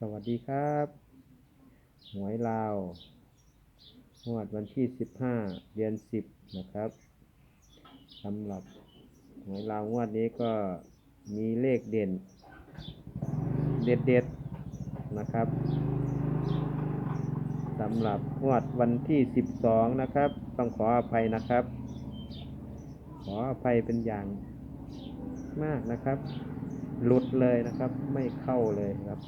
สวัสดีครับหวยลาวงวดวันที่ 15 เดือน 10 นะครับสำหรับหวยลาวงวดนี้ก็มีเลขเด่น เด็ดๆนะครับสำหรับงวดวันที่ 12 นะครับ ต้องขออภัยนะครับ ขออภัยเป็นอย่างมากนะครับ หลุดเลยนะครับ ไม่เข้าเลยครับ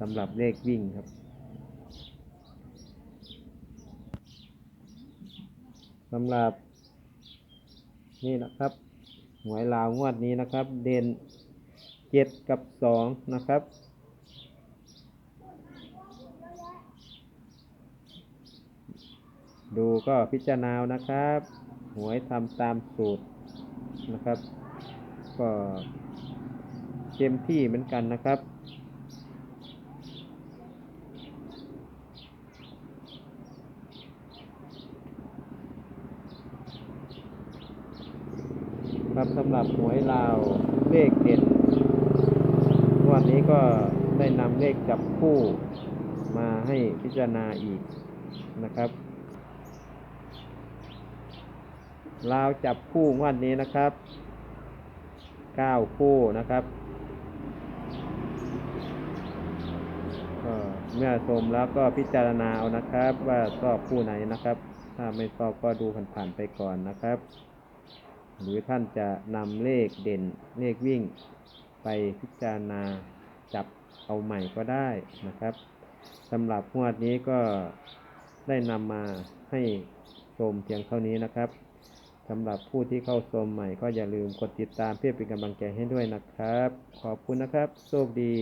สำหรับเลขวิ่งครับ สำหรับ นี่นะครับหวยลาวงวดนี้นะครับ เด่นเจ็ดกับสองนะครับ ดูก็พิจารณานะครับ หวยทำตามสูตรนะครับ ก็เต็มที่เหมือนกันนะครับ ครับสำหรับหวยลาวเลขเด่นวันนี้ก็ได้นำเลขจับคู่มาให้พิจารณาอีกนะครับ ลาวจับคู่วันนี้นะครับเก้าคู่นะครับก็เมื่อชมแล้วก็พิจารณาเอานะครับ ว่าชอบคู่ไหนนะครับ ถ้าไม่ชอบก็ดูผ่านๆไปก่อนนะครับ หรือท่านจะนำเลขเด่นเลขวิ่ง ไปพิจารณาจับเอาใหม่ก็ได้นะครับสำหรับงวดนี้ก็ได้นำมาให้ชมเพียงเท่านี้นะครับสำหรับผู้ที่เข้าชมใหม่ก็อย่าลืมกดติดตามเพื่อเป็นกำลังใจให้ด้วยนะครับ ขอบคุณนะครับ โชคดี